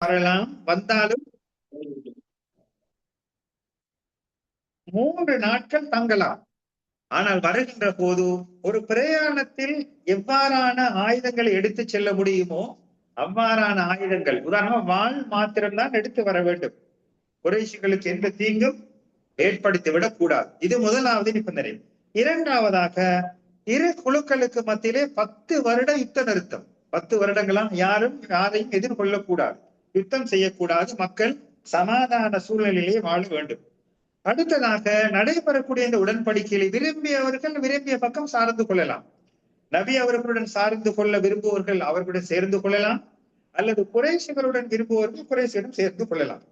வரலாம். வந்தாலும் மூன்று நாட்கள் தங்கலாம். ஆனால் வருகின்ற போது ஒரு பிரயாணத்தில் எவ்வாறான ஆயுதங்களை எடுத்து செல்ல முடியுமோ அவ்வாறான ஆயுதங்கள் உதாரணமா வாழ் மாத்திரம்தான் எடுத்து வர வேண்டும். குறைசிகளுக்கு எந்த தீங்கும் ஏற்படுத்தி விடக்கூடாது. இது முதலாவது நிபந்தனை. இரண்டாவதாக இரு குழுக்களுக்கு மத்தியிலே பத்து வருட யுத்த நிறுத்தம். பத்து வருடங்களாம் யாரும் யாரையும் எதிர்கொள்ளக்கூடாது. யுத்தம் செய்யக்கூடாது. மக்கள் சமாதான சூழ்நிலையிலே வாழ வேண்டும். அடுத்ததாக நடைபெறக்கூடிய இந்த உடன்படிக்கையில் விரும்பியவர்கள் விரும்பிய பக்கம் சார்ந்து கொள்ளலாம். நபி அவர்களுடன் சார்ந்து கொள்ள விரும்புவர்கள் அவர்களுடன் சேர்ந்து கொள்ளலாம். அல்லது குறைசிகளுடன் விரும்புவர்கள் குறைசியுடன் சேர்ந்து கொள்ளலாம்.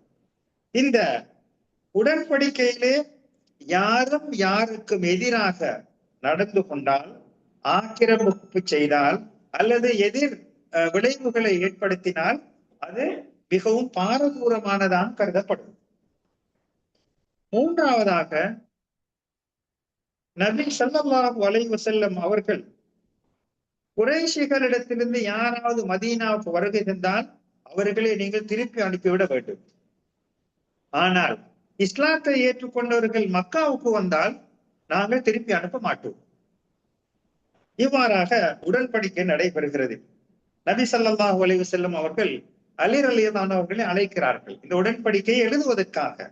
இந்த உடன்படிக்கையிலே யாரும் யாருக்கும் எதிராக நடந்து கொண்டால் ஆக்கிரமிப்பு செய்தால் அல்லது எதிர் அஹ், விளைவுகளை ஏற்படுத்தினால் அது மிகவும் பாரதூரமானதாக கருதப்படும். மூன்றாவதாக நபி செல்லம் வலைவு செல்லும் அவர்கள் குறைஷிகளிடத்திலிருந்து யாராவது மதீனாவுக்கு வருகை இருந்தால் அவர்களை நீங்கள் திருப்பி அனுப்பிவிட வேண்டும். ஆனால் இஸ்லாத்தை ஏற்றுக்கொண்டவர்கள் மக்காவுக்கு வந்தால் நாங்கள் திருப்பி அனுப்ப மாட்டோம். இவ்வாறாக உடன்படிக்கை நடைபெறுகிறது. நபி சல்லாஹ் வளைவு செல்லும் அவர்கள் அலிர் அழைக்கிறார்கள். இந்த உடன்படிக்கையை எழுதுவதற்காக.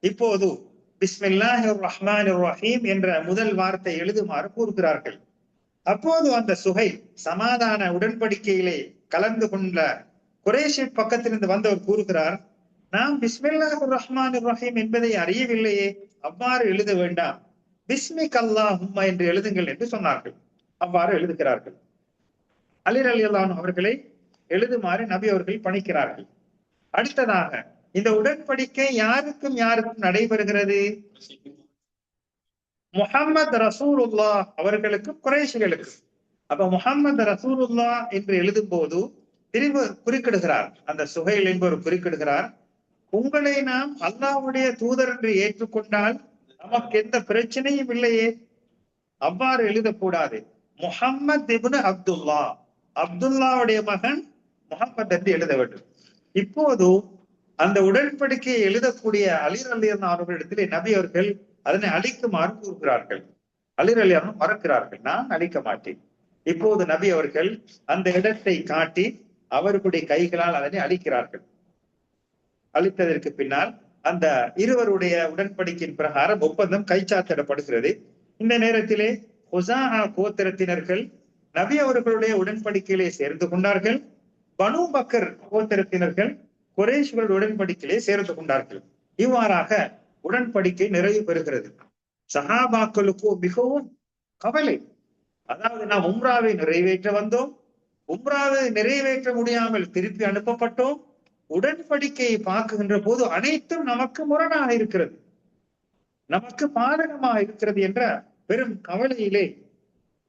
இப்போது பிஸ்மில்லாஹிர் ரஹ்மான் ரஹீம் என்ற முதல் வார்த்தை எழுதுமாறு கூறுகிறார்கள். அப்போது அந்த சுகை சமாதான உடன்படிக்கையிலே கலந்து கொண்ட குரேஷி பக்கத்திலிருந்து வந்தவர் கூறுகிறார் நாம் பிஸ்மில்லாஹிர் ரஹ்மான் ரஹீம் என்பதை அறியவில்லையே அவ்வாறு எழுத வேண்டாம். பிஸ்மிக் அல்லாஹும்ம என்று எழுதுங்கள் என்று சொன்னார்கள். அவ்வாறு எழுதுகிறார்கள். அலிர் அலி அவர்களை எழுதுமாறு நபி அவர்கள் பணிக்கிறார்கள். அடுத்ததாக இந்த உடன்படிக்கை யாருக்கும் யாருக்கும் நடைபெறுகிறது? முஹம்மது ரசூலுல்லா அவர்களுக்கும் குறைஷிகளுக்கு அப்ப முஹம்மது ரசூலுல்லா என்று எழுதும் போது பிரிவு குறுக்கிடுகிறார். அந்த சுகையில் என்பவர் குறுக்கிடுகிறார். உங்களை நாம் அல்லாவுடைய தூதர் என்று ஏற்றுக்கொண்டால் நமக்கு எந்த பிரச்சனையும் இல்லையே. அவ்வாறு எழுதக்கூடாது. முஹம்மது இப்னு அப்துல்லா அப்துல்லாவுடைய மகன் முகமது என்று எழுத வேண்டும். இப்போது அந்த உடன்படிக்கையை எழுதக்கூடிய அலிர் அலியன் அவர்களிடத்திலே நபி அவர்கள் அதனை அழிக்குமாறு கூறுகிறார்கள். அலிர் அலியானும் மறக்கிறார்கள். நான் அழிக்க மாட்டேன். இப்போது நபி அவர்கள் அந்த இடத்தை காட்டி அவர்களுடைய கைகளால் அதனை அழிக்கிறார்கள். அழித்ததற்கு பின்னால் அந்த இருவருடைய உடன்படிக்கையின் பிரகாரம் ஒப்பந்தம் கைச்சாத்திடப்படுகிறது. இந்த நேரத்திலே ஹுசாஹா கோத்திரத்தினர்கள் நபி அவர்களுடைய உடன்படிக்கையிலே சேர்ந்து கொண்டார்கள். பனு பக்கர் கோத்திரத்தினர்கள் குறைஷ்களுடைய உடன்படிக்கையிலே சேர்ந்து கொண்டார்கள். இவ்வாறாக உடன்படிக்கை நிறைவு பெறுகிறது. சஹாபாக்களுக்கு மிகவும் கவலை. அதாவது நாம் உம்ராவை நிறைவேற்ற வந்தோம். உம்ராவை நிறைவேற்ற முடியாமல் திருப்பி அனுப்பப்பட்டோம். உடன்படிக்கையை பார்க்குகின்ற போது அனைத்தும் நமக்கு முரணாக இருக்கிறது. நமக்கு பாதகமாக இருக்கிறது என்ற பெரும் கவலையிலே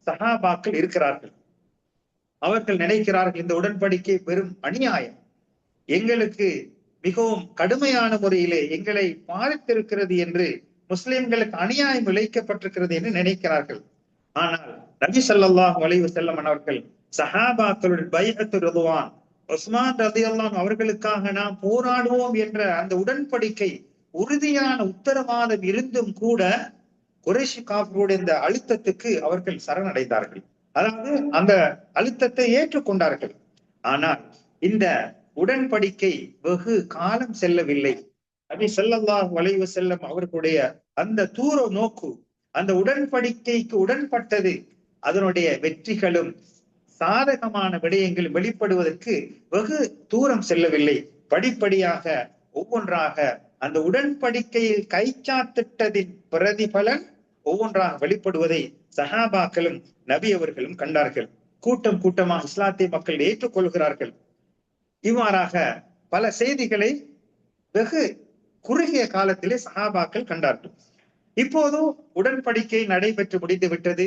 சஹாபாக்கள் இருக்கிறார்கள். அவர்கள் நினைக்கிறார்கள் இந்த உடன்படிக்கை பெரும் அநியாயம். எங்களுக்கு மிகவும் கடுமையான முறையிலே எங்களை பாதித்திருக்கிறது என்று முஸ்லிம்களுக்கு அநியாயம் இழைக்கப்பட்டிருக்கிறது என்று நினைக்கிறார்கள். ஆனால் நபி சல்லாஹ் அலைஹி வஸல்லம் அவர்கள் சஹாபாக்களுடன் பைஅத்து ரதுவான் உஸ்மான் ரலியல்லாஹு அவர்களுக்காக நாம் போராடுவோம் என்ற அந்த உடன்படிக்கை உறுதியான உத்தரவாதம் இருந்தும் கூட குறைஷி காப்பருடைய இந்த அழுத்தத்துக்கு அவர்கள் சரணடைந்தார்கள். அதாவது அந்த அழுத்தத்தை ஏற்றுக்கொண்டார்கள். ஆனால் இந்த உடன்படிக்கை வெகு காலம் செல்லவில்லை. நபி செல்லல்லா வளைவு செல்லும் அவர்களுடைய அந்த தூர நோக்கு அந்த உடன்படிக்கைக்கு உடன்பட்டது அதனுடைய வெற்றிகளும் சாதகமான விடயங்கள் வெளிப்படுவதற்கு வெகு தூரம் செல்லவில்லை. படிப்படியாக ஒவ்வொன்றாக அந்த உடன்படிக்கையில் கைச்சாத்திட்டதின் பிரதிபலன் ஒவ்வொன்றாக வெளிப்படுவதை சஹாபாக்களும் நபி அவர்களும் கண்டார்கள். கூட்டம் கூட்டமாக இஸ்லாத்தை மக்கள் ஏற்றுக்கொள்கிறார்கள். இவ்வாறாக பல செய்திகளை வெகு குறுகிய காலத்திலே சஹாபாக்கள் கண்டார்கள். இப்போது உடன்படிக்கை நடைபெற்று முடிந்து விட்டது.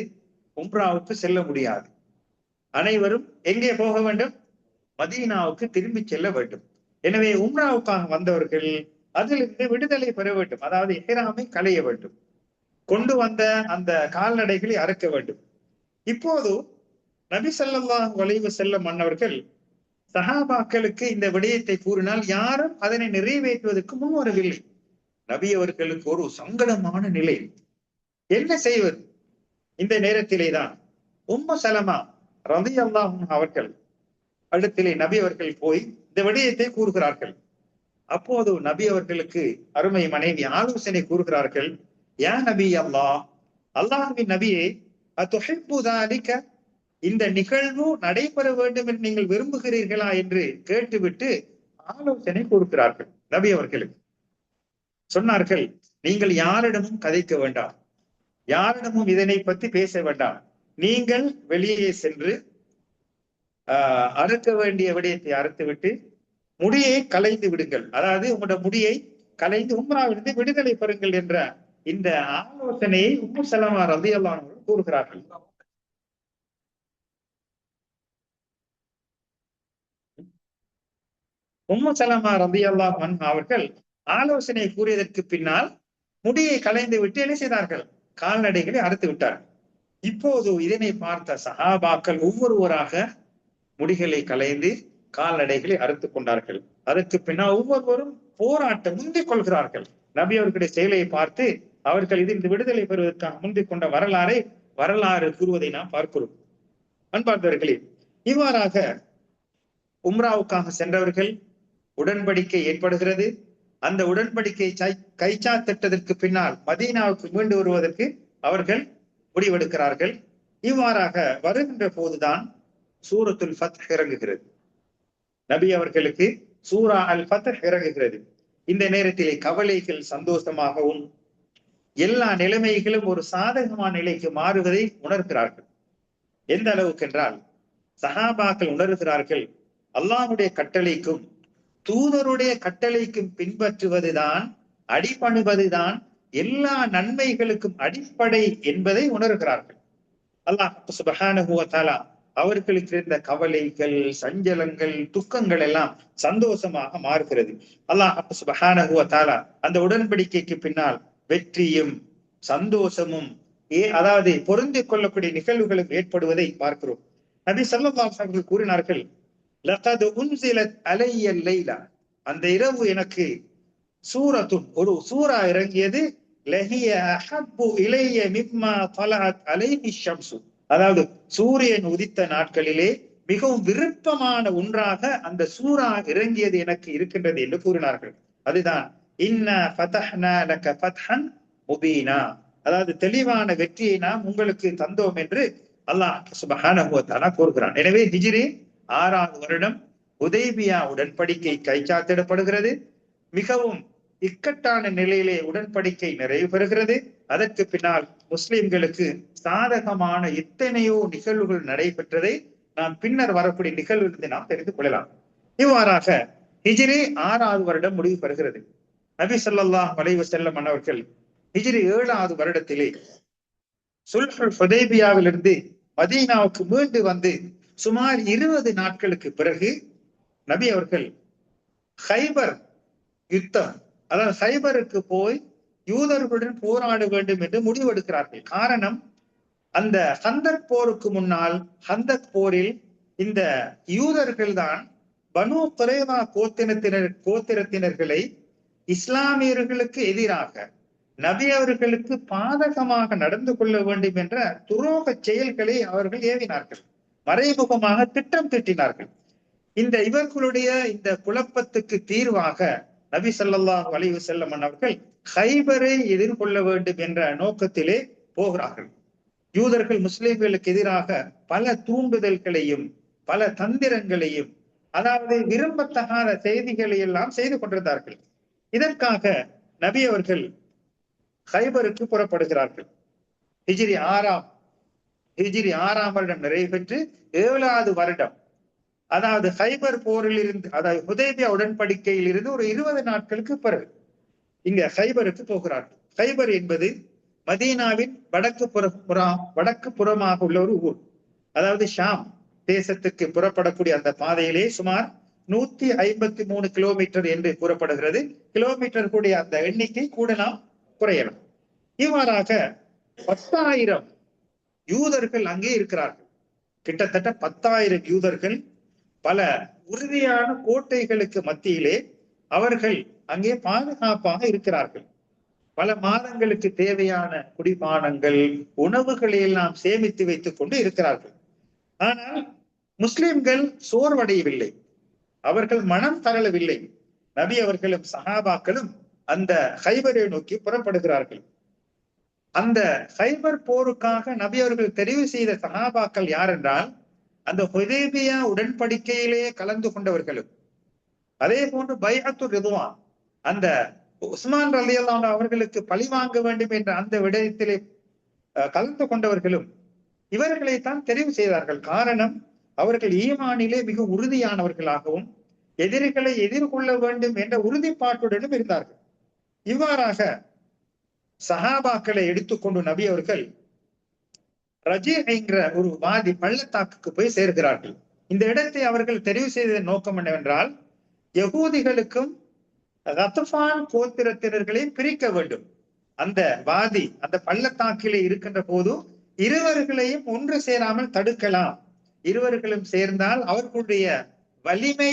உம்ராவுக்கு செல்ல முடியாது. அனைவரும் எங்கே போக வேண்டும்? மதீனாவுக்கு திரும்பி செல்ல வேண்டும். எனவே உம்ராவுக்காக வந்தவர்கள் அதிலிருந்து விடுதலை பெற வேண்டும். அதாவது எஹராமை களைய வேண்டும். கொண்டு வந்த அந்த கால்நடைகளை அறுக்க வேண்டும். இப்போது நபி சல்லாஹ் வளைவு செல்லும் மன்னவர்கள் சஹாபாக்களுக்கு இந்த விடயத்தை கூறினால் யாரும் அதனை நிறைவேற்றுவதற்கு முன் வரவில்லை. நபி அவர்களுக்கு ஒரு சங்கடமான நிலை. என்ன செய்வது? இந்த நேரத்திலே தான் உம்ம சலமா ரவி அல்லாஹும் அவர்கள் அடுத்திலே நபி அவர்கள் போய் இந்த விடயத்தை கூறுகிறார்கள். அப்போது நபி அவர்களுக்கு அருமை மனைவி ஆலோசனை கூறுகிறார்கள். யா நபி அல்லா அல்லாஹுவின் நபியே அத்துஹிப்புதாலிக்க இந்த நிகழ்வு நடைபெற வேண்டும் என்று நீங்கள் விரும்புகிறீர்களா என்று கேட்டுவிட்டு ஆலோசனை கொடுக்கிறார்கள் நபி அவர்களுக்கு. சொன்னார்கள் நீங்கள் யாரிடமும் கதைக்க வேண்டாம். யாரிடமும் இதனை பற்றி பேச வேண்டாம். நீங்கள் வெளியே சென்று ஆஹ் அறுக்க வேண்டிய விடயத்தை அறுத்துவிட்டு முடியை கலைந்து விடுங்கள். அதாவது உங்களோட முடியை கலைந்து உம்ராவிலிருந்து விடுதலை பெறுங்கள் என்ற இந்த ஆலோசனையை உம்மு சலமா ரதி கூறுகிறார்கள். உம்மு சலமா ரதி அல்லாஹ் அவர்கள் ஆலோசனை கூறியதற்கு பின்னால் முடியை கலைந்து விட்டு என்ன செய்தார்கள்? கால்நடைகளை அறுத்து விட்டார்கள். இப்போது இதனை பார்த்த சஹாபாக்கள் ஒவ்வொருவராக முடிகளை கலைந்து கால்நடைகளை அறுத்துக் கொண்டார்கள். அதற்கு பின்னால் ஒவ்வொருவரும் போராட்டம் முந்திக் கொள்கிறார்கள். நபி அவர்களுடைய செயலை பார்த்து அவர்கள் இதில் விடுதலை பெறுவதற்காக முந்திக் கொண்ட வரலாறை வரலாறு கூறுவதை நாம் பார்க்கிறோம். அன்பார்ந்தவர்களே இவ்வாறாக உம்ராவுக்காக சென்றவர்கள் உடன்படிக்கை ஏற்படுகிறது. அந்த உடன்படிக்கை கைச்சா திட்டத்திற்கு பின்னால் மதீனாவுக்கு மீண்டு வருவதற்கு அவர்கள் முடிவெடுக்கிறார்கள். இவ்வாறாக வருகின்ற போதுதான் சூரத்துல் ஃபத் இறங்குகிறது. நபி அவர்களுக்கு சூரா அல் ஃபத் இறங்குகிறது. இந்த நேரத்திலே கவலைகள் சந்தோஷமாகவும் எல்லா நிலைமைகளும் ஒரு சாதகமான நிலைக்கு மாறுவதை உணர்கிறார்கள். எந்த அளவுக்கு என்றால் சஹாபாக்கள் உணர்கிறார்கள் அல்லாஹுடைய கட்டளைக்கும் தூதருடைய கட்டளைக்கும் பின்பற்றுவதுதான் அடிபணுவதுதான் எல்லா நன்மைகளுக்கும் அடிப்படை என்பதை உணர்கிறார்கள். அல்லாஹ் சுபஹானுவத்தாலா அவர்களுக்கு இருந்த கவலைகள் சஞ்சலங்கள் துக்கங்கள் எல்லாம் சந்தோஷமாக மாறுகிறது. அல்லாஹ் சுபஹானுவத்தாலா அந்த உடன்படிக்கைக்கு பின்னால் வெற்றியும் சந்தோஷமும் ஏ அதாவது பொருந்தி கொள்ளக்கூடிய நிகழ்வுகளும் ஏற்படுவதை பார்க்கிறோம். நபி சல்லாஹ் கூறினார்கள் அந்த இரவு எனக்கு சூரத்தும் ஒரு சூரா இறங்கியது அதாவது சூரியன் உதித்த நாட்களிலே மிகவும் விருப்பமான ஒன்றாக அந்த சூரா இறங்கியது எனக்கு இருக்கின்றது என்று கூறினார்கள். அதுதான் ஃபதஹ்னா லக ஃபத்ஹன் முபீனா. அதாவது தெளிவான வெற்றியை நாம் உங்களுக்கு தந்தோம் என்று அல்லாஹ் சுபஹானா கூறுகிறான். எனவே ஹிஜ்ரி ஆறாவது வருடம் உதேபியா உடன்படிக்கை கைச்சாத்திடப்படுகிறது. மிகவும் இக்கட்டான நிலையிலே உடன்படிக்கை நிறைவு பெறுகிறது. அதற்கு பின்னால் முஸ்லிம்களுக்கு சாதகமான எத்தனையோ நிகழ்வுகள் நடைபெற்றதை நாம் பின்னர் வரக்கூடிய நிகழ்விலிருந்து நாம் தெரிந்து கொள்ளலாம். இவ்வாறாக ஹிஜிரி ஆறாவது வருடம் முடிவு பெறுகிறது. நபி சொல்லாஹ் வளைவு செல்லம் அவர்கள் ஹிஜிரி ஏழாவது வருடத்திலே சுல்ஹுல் ஃபதேபியாவிலிருந்து மதீனாவுக்கு மீண்டு வந்து சுமார் இருபது நாட்களுக்கு பிறகு நபி அவர்கள் ஹைபர் யுத்தம் அதாவது ஹைபருக்கு போய் யூதர்களுடன் போராட வேண்டும் என்று முடிவெடுக்கிறார்கள். காரணம் அந்த ஹந்தக் போருக்கு முன்னால் ஹந்தக் போரில் இந்த யூதர்கள் தான் பனு குறைவா கோத்திரத்தினர் கோத்திரத்தினர்களை இஸ்லாமியர்களுக்கு எதிராக நபி அவர்களுக்கு பாதகமாக நடந்து கொள்ள வேண்டும் என்ற துரோக செயல்களை அவர்கள் ஏவினார்கள். மறைமுகமாக திட்டம் திட்டினார்கள். இந்த இவர்களுடைய இந்த குழப்பத்துக்கு தீர்வாக நபி சல்லாஹ் வலிவு செல்லமன் அவர்கள் ஹைபரை எதிர்கொள்ள வேண்டும் என்ற நோக்கத்திலே போகிறார்கள். யூதர்கள் முஸ்லிம்களுக்கு எதிராக பல தூண்டுதல்களையும் பல தந்திரங்களையும் அதாவது விரும்பத்தகாத செய்திகளை எல்லாம் செய்து கொண்டிருந்தார்கள். இதற்காக நபி அவர்கள் ஹைபருக்கு புறப்படுகிறார்கள். ஹிஜிரி ஆறாம் ஹிஜிரி ஆறாம் வருடம் நிறைவு பெற்று ஏழாவது வருடம். அதாவது ஹைபர் போரில் இருந்து அதாவது ஹுதேபியா உடன்படிக்கையில் இருந்து ஒரு இருபது நாட்களுக்கு பிறகு இங்க ஹைபருக்கு போகிறார்கள். ஹைபர் என்பது மதீனாவின் வடக்கு புற வடக்கு புறமாக உள்ள ஒரு ஊர். அதாவது ஷாம் தேசத்துக்கு புறப்படக்கூடிய அந்த பாதையிலே சுமார் நூத்தி ஐம்பத்தி மூணு கிலோமீட்டர் என்று கூறப்படுகிறது. கிலோமீட்டர் கூடிய அந்த எண்ணிக்கை கூட நாம் குறையலாம். இவ்வாறாக பத்தாயிரம் யூதர்கள் அங்கே இருக்கிறார்கள். கிட்டத்தட்ட பத்தாயிரம் யூதர்கள் பல உறுதியான கோட்டைகளுக்கு மத்தியிலே அவர்கள் அங்கே பாதுகாப்பாக இருக்கிறார்கள். பல மாதங்களுக்கு தேவையான குடிபானங்கள் உணவுகளை எல்லாம் சேமித்து வைத்துக் கொண்டு இருக்கிறார்கள். ஆனால் முஸ்லிம்கள் சோர்வடையவில்லை. அவர்கள் மனம் தரளவில்லை நபி அவர்களும் சஹாபாக்களும் அந்த ஹைபரை நோக்கி புறப்படுகிறார்கள். அந்த ஹைபர் போருக்காக நபி அவர்கள் தெரிவு செய்த சஹாபாக்கள் யார் என்றால் அந்த ஹுதேபியா உடன்படிக்கையிலேயே கலந்து கொண்டவர்களும். அதே போன்று பைஹத்து ரிதுவான் அந்த உஸ்மான் ரலி அவர்களுக்கு பழி வாங்க வேண்டும் என்ற அந்த விடயத்திலே கலந்து கொண்டவர்களும் இவர்களைத்தான் தெரிவு செய்தார்கள். காரணம் அவர்கள் ஈமானிலே மிக உறுதியானவர்களாகவும் எதிரிகளை எதிர்கொள்ள வேண்டும் என்ற உறுதிப்பாட்டுடனும் இருந்தார்கள். இவ்வாறாக சஹாபாக்களை எடுத்துக்கொண்டு நபி அவர்கள் ரஜி என்கிற ஒரு வாதி பள்ளத்தாக்குக்கு போய் சேர்கிறார்கள். இந்த இடத்தை அவர்கள் தெரிவு செய்ததன் நோக்கம் என்னவென்றால் யகூதிகளுக்கும் ரத்தபான் கோத்திரத்தினர்களையும் பிரிக்க வேண்டும். அந்த வாதி அந்த பள்ளத்தாக்கிலே இருக்கின்ற போது இருவர்களையும் ஒன்று சேராமல் தடுக்கலாம். இருவர்களும் சேர்ந்தால் அவர்களுடைய வலிமை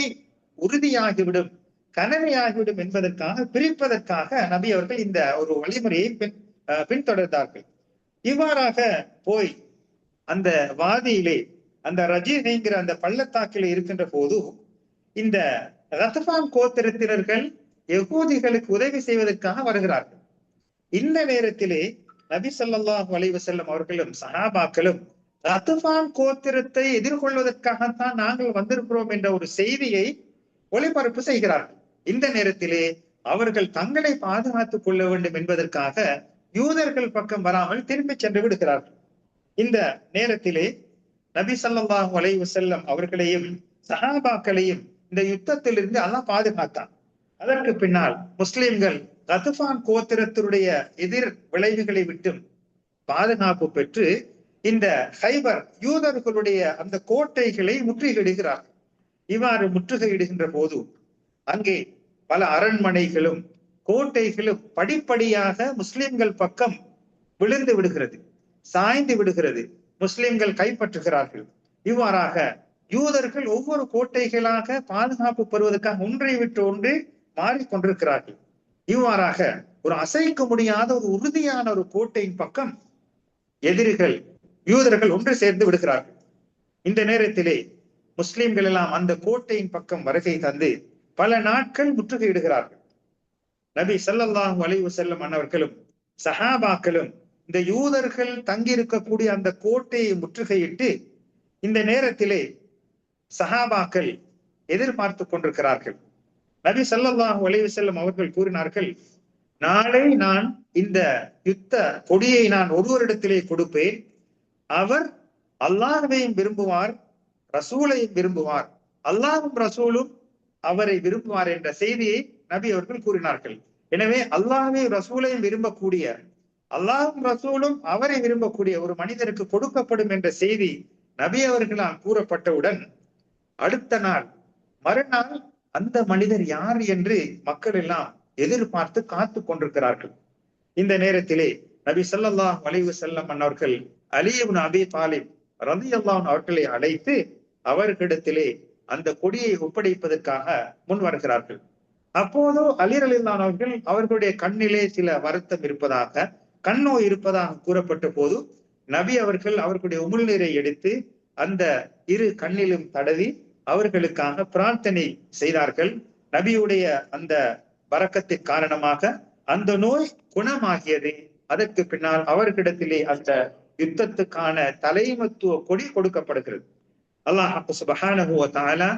உறுதியாகிவிடும் கனவையாகிவிடும் என்பதற்காக பிரிப்பதற்காக நபி அவர்கள் இந்த ஒரு வழிமுறையை பின் பின்தொடர்ந்தார்கள். இவ்வாறாக போய் அந்த வாதியிலே அந்த ரஜினிங்கிற அந்த பள்ளத்தாக்கிலே இருக்கின்ற போது இந்த ரத்பான் கோத்திரத்தினர்கள் எகூதிகளுக்கு உதவி செய்வதற்காக வருகிறார்கள். இந்த நேரத்திலே நபி சொல்லாஹு அலைவசல்லம் அவர்களும் சஹாபாக்களும் ரத்துபான் கோத்திரத்தை எதிர்கொள்வதற்காகத்தான் நாங்கள் வந்திருக்கிறோம் என்ற ஒரு செய்தியை ஒளிபரப்பு செய்கிறார்கள். இந்த நேரத்திலே அவர்கள் தங்களை பாதுகாத்துக் கொள்ள வேண்டும் என்பதற்காக யூதர்கள் பக்கம் வராமல் திரும்பி சென்று விடுகிறார்கள். இந்த நேரத்திலே நபி சல்லாஹூ அலைவு செல்லம் அவர்களையும் சஹாபாக்களையும் இந்த யுத்தத்திலிருந்து அல்லாஹ் பாதுகாத்தான். அதற்கு பின்னால் முஸ்லிம்கள் ரத்துபான் கோத்திரத்தினுடைய எதிர் விளைவுகளை விட்டும் பாதுகாப்பு பெற்று இந்த ஹைபர் யூதர்களுடைய அந்த கோட்டைகளை முற்றுகிடுகிறார்கள் இவ்வாறு முற்றுகையிடுகின்ற போது அங்கே பல அரண்மனைகளும் கோட்டைகளும் படிப்படியாக முஸ்லிம்கள் பக்கம் விழுந்து விடுகிறது சாய்ந்து விடுகிறது. முஸ்லிம்கள் கைப்பற்றுகிறார்கள். இவ்வாறாக யூதர்கள் ஒவ்வொரு கோட்டைகளாக பாதுகாப்பு பெறுவதற்காக ஒன்றை விட்டு ஒன்று மாறிக்கொண்டிருக்கிறார்கள். இவ்வாறாக ஒரு அசைக்க முடியாத ஒரு உறுதியான ஒரு கோட்டையின் பக்கம் எதிரிகள் யூதர்கள் ஒன்று சேர்ந்து விடுகிறார்கள். இந்த நேரத்திலே முஸ்லிம்கள் எல்லாம் அந்த கோட்டையின் பக்கம் வருகை தந்து பல நாட்கள் முற்றுகையிடுகிறார்கள். நபி சல்லல்லாஹு அலைவு செல்லும் அன்னவர்களும் சஹாபாக்களும் இந்த யூதர்கள் தங்கியிருக்கக்கூடிய அந்த கோட்டையை முற்றுகையிட்டு இந்த நேரத்திலே சஹாபாக்கள் எதிர்பார்த்து கொண்டிருக்கிறார்கள். நபி சல்லாஹு அலைவு செல்லும் அவர்கள் கூறினார்கள் நாளை நான் இந்த யுத்த கொடியை நான் ஒருவரிடத்திலே கொடுப்பேன். அவர் அல்லாஹையும் விரும்புவார். ரசூலையும் விரும்புவார். அல்லாஹும் ரசூலும் அவரை விரும்புவார் என்ற செய்தியை நபி அவர்கள் கூறினார்கள். எனவே அல்லாஹை ரசூலையும் விரும்பக்கூடிய அல்லாஹும் ரசூலும் அவரை விரும்பக்கூடிய ஒரு மனிதருக்கு கொடுக்கப்படும் என்ற செய்தி நபி அவர்களால் கூறப்பட்டவுடன் அடுத்த நாள் மறுநாள் அந்த மனிதர் யார் என்று மக்கள் எல்லாம் எதிர்பார்த்து காத்து கொண்டிருக்கிறார்கள். இந்த நேரத்திலே நபி சல்லாஹ் வளைவு செல்லம் அவர்கள் அலியபின் அபி தாலிப் ரதி அல்லாஹ் அவர்களை அழைத்து அவர்களிடத்திலே அந்த கொடியை ஒப்படைப்பதற்காக முன் வருகிறார்கள். அப்போதோ அலிர் அவர்கள் அவர்களுடைய கண்ணிலே சில வருத்தம் இருப்பதாக கண்ணோய் இருப்பதாக கூறப்பட்ட போது நபி அவர்கள் அவர்களுடைய உமிழ்நீரை எடுத்து அந்த இரு கண்ணிலும் தடவி அவர்களுக்காக பிரார்த்தனை செய்தார்கள். நபியுடைய அந்த வரக்கத்தின் காரணமாக அந்த நோய் குணமாகியது. அதற்கு பின்னால் அவர்களிடத்திலே அந்த யுத்தத்துக்கான தலைமத்துவ கொடி கொடுக்கப்படுகிறது. அல்லாஹ் சுபஹானஹுவ தாலா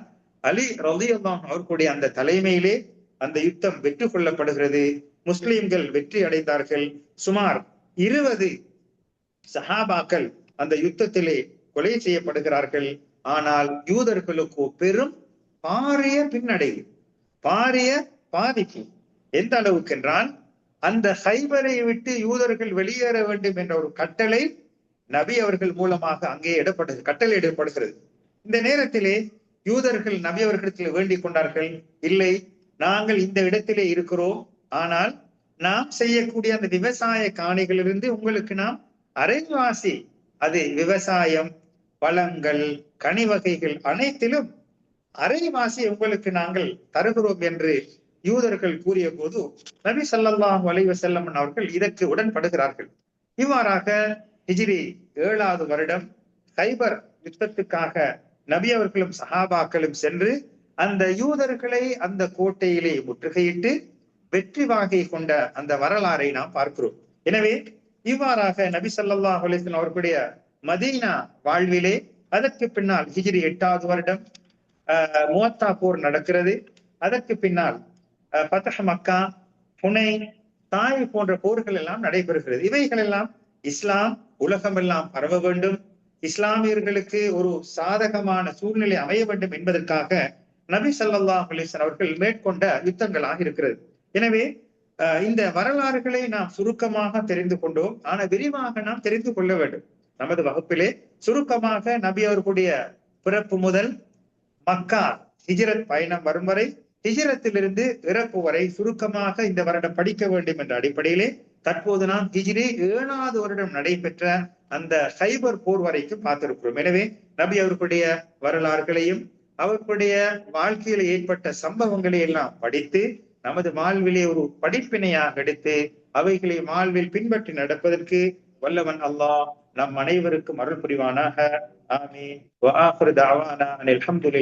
அலி ரலி அல்லாஹ் அவர்களுடைய அந்த தலைமையிலே அந்த யுத்தம் வெற்றி கொள்ளப்படுகிறது. முஸ்லிம்கள் வெற்றி அடைந்தார்கள். சுமார் இருபது சஹாபாக்கள் அந்த யுத்தத்திலே கொலை செய்யப்படுகிறார்கள். ஆனால் யூதர்களுக்கு பெரும் பாரிய பின்னடைவு பாரிய பாதிப்பு. எந்த அளவுக்கு என்றால் அந்த ஹைபரை விட்டு யூதர்கள் வெளியேற வேண்டும் என்ற ஒரு கட்டளை நபி அவர்கள் மூலமாக அங்கே இடப்படுது கட்டளை இடப்படுகிறது. இந்த நேரத்திலே யூதர்கள் நபி அவர்களிடத்தில் வேண்டிக் கொண்டார்கள். இல்லை நாங்கள் இந்த இடத்திலே இருக்கிறோம். ஆனால் நாம் செய்யக்கூடிய அந்த விவசாய காணிகளிலிருந்து உங்களுக்கு நாம் அரைவாசி. அது விவசாயம் பழங்கள் கனி வகைகள் அனைத்திலும் அரைவாசி உங்களுக்கு நாங்கள் தருகிறோம் என்று யூதர்கள் கூறிய போது நபி சல்லாஹ் அலைஹி அவர்கள் இதற்கு உடன்படுகிறார்கள். இவ்வாறாக ஹிஜ்ரி ஏழாவது வருடம் சைபர் யுத்தத்துக்காக நபி அவர்களும் சஹாபாக்களும் சென்று அந்த யூதர்களை அந்த கோட்டையிலே முற்றுகையிட்டு வெற்றி வாகை கொண்ட அந்த வரலாறை நாம் பார்க்கிறோம். எனவே இவ்வாறாக நபி சல்லா அலைஹி அவர்களுடைய மதீனா வாழ்விலே அதற்கு பின்னால் ஹிஜிரி எட்டாவது வருடம் அஹ், மூவத்தா போர் நடக்கிறது. அதற்கு பின்னால் அஹ், மக்கா புனை தாய் போன்ற போர்கள் எல்லாம் நடைபெறுகிறது. இவைகள் எல்லாம் இஸ்லாம் உலகமெல்லாம் பரவ வேண்டும். இஸ்லாமியர்களுக்கு ஒரு சாதகமான சூழ்நிலை அமைய வேண்டும் என்பதற்காக நபி சல்லா அலிசன் அவர்கள் மேற்கொண்ட யுத்தங்களாக இருக்கிறது. எனவே இந்த வரலாறுகளை நாம் சுருக்கமாக தெரிந்து கொண்டோம். ஆனா விரிவாக நாம் தெரிந்து கொள்ள வேண்டும். நமது வகுப்பிலே சுருக்கமாக நபி அவர்களுடைய பிறப்பு முதல் மக்கா ஹிஜரத் பயணம் வரும் வரை ஹிஜரத்திலிருந்து இறப்பு வரை சுருக்கமாக இந்த வருடம் படிக்க வேண்டும் என்ற அடிப்படையிலே தற்போது நாம் ஹிஜ்ரி ஏழாவது வருடம் நடைபெற்ற அந்த ஹைபர் போர் வரைக்கும் பார்த்திருக்கிறோம் எனவே நபி அவர்களுடைய வரலாறுகளையும் அவர்களுடைய வாழ்க்கையில ஏற்பட்ட சம்பவங்களை எல்லாம் படித்து நமது வாழ்விலே ஒரு படிப்பினையாக எடுத்து அவைகளை வாழ்வில் பின்பற்றி நடப்பதற்கு வல்லவன் அல்லாஹ் நம் அனைவருக்கும் அருள் புரிவானாக. ஆமீன். வஆஹிரு